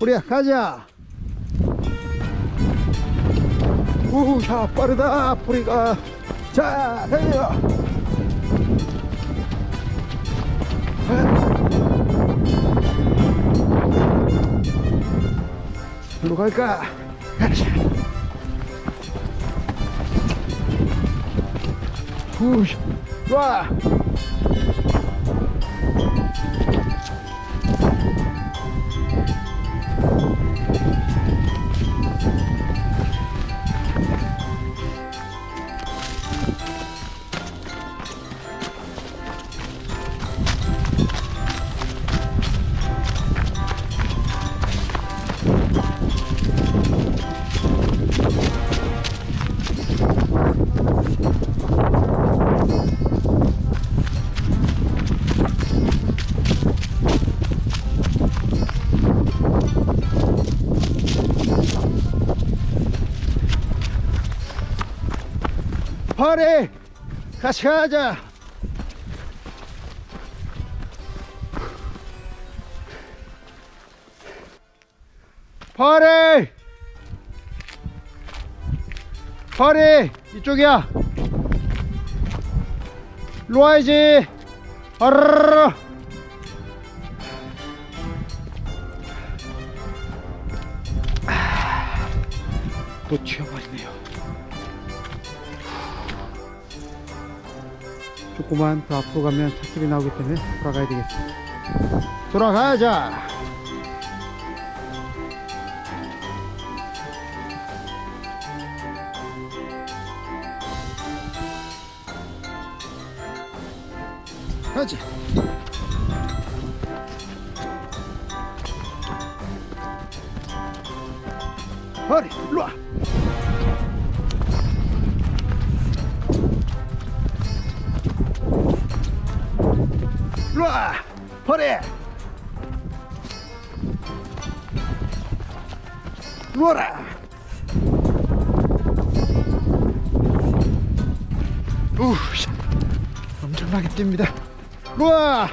우리야 가자. 우야 빠르다 뿌리가. 자 달려. 일로 갈까? 가자. 우야 와 파리 같이 가자. 파리 파리 이쪽이야. 일로 와야지. 아르르르. 아, 또 튀어버리네요 조금만 더 앞으로 가면 차길이 나오기 때문에 돌아가야 되겠습니다. 돌아가자! 가지! 허리, 일로 와! 일로 와! 허리! 일로 와라! 우, 씨, 엄청나게 뜁니다. 일로 와!